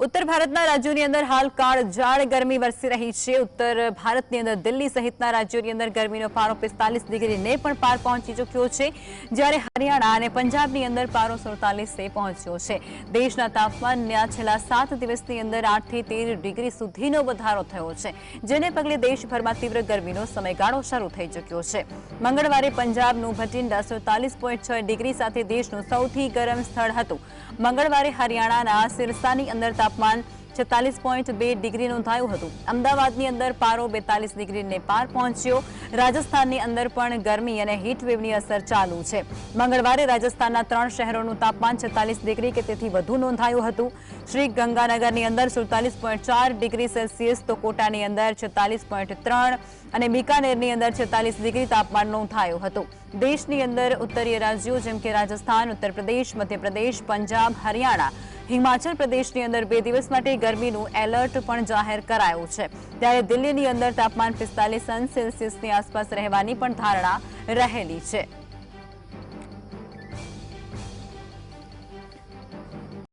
ઉત્તર ભારતના રાજ્યોની અંદર હાલ કાળઝાળ ગરમી વરસી રહી છે ઉત્તર ભારતની અંદર દિલ્હી સહિતના રાજ્યોની અંદર ગરમીનો પારો પિસ્તાલીસ ડિગ્રીને પણ પાર પહોંચી ચૂક્યો છે જ્યારે હરિયાણા અને પંજાબની અંદર પારો સુડતાલીસે પહોંચ્યો છે દેશના તાપમાનના છેલ્લા સાત દિવસની અંદર આઠથી તેર ડિગ્રી સુધીનો વધારો થયો છે જેને પગલે દેશભરમાં તીવ્ર ગરમીનો સમયગાળો શરૂ થઈ ચૂક્યો છે મંગળવારે પંજાબનું ભટિંડા સુડતાલીસ પોઈન્ટ છ ડિગ્રી સાથે દેશનું સૌથી ગરમ સ્થળ હતું મંગળવારે હરિયાણાના સિરસાની અંદર તાપમાન છેતાલીસ પોઈન્ટ બે ડિગ્રી નોંધાયું હતું. અમદાવાદની અંદર પારો બેતાલીસ ડિગ્રીને પાર પહોંચ્યો. રાજસ્થાનની અંદર પણ ગરમી અને હીટવેવની અસર ચાલુ છે. મંગળવારે રાજસ્થાનના ત્રણ શહેરોનું તાપમાન છેતાલીસ ડિગ્રી કે તેથી વધુ નોંધાયું હતું. શ્રી ગંગાનગરની અંદર સુડતાલીસ પોઈન્ટ ચાર ડિગ્રી સેલ્સિયસ તો કોટાની અંદર છેતાલીસ પોઈન્ટ ત્રણ અને બિકાનેરની અંદર છેતાલીસ ડિગ્રી તાપમાન નોંધાયું હતું. દેશની અંદર ઉત્તરીય રાજ્યો જેમ કે રાજસ્થાન ઉત્તર પ્રદેશ મધ્યપ્રદેશ, પંજાબ, હરિયાણા હિમાચલ પ્રદેશની અંદર બે દિવસ માટે ગરમીનું એલર્ટ પણ જાહેર કરાયું છે. ત્યારે દિલ્હીની અંદર તાપમાન પિસ્તાલીસ અંશ સેલ્સિયસની આસપાસ રહેવાની પણ ધારણા રહેલી છે.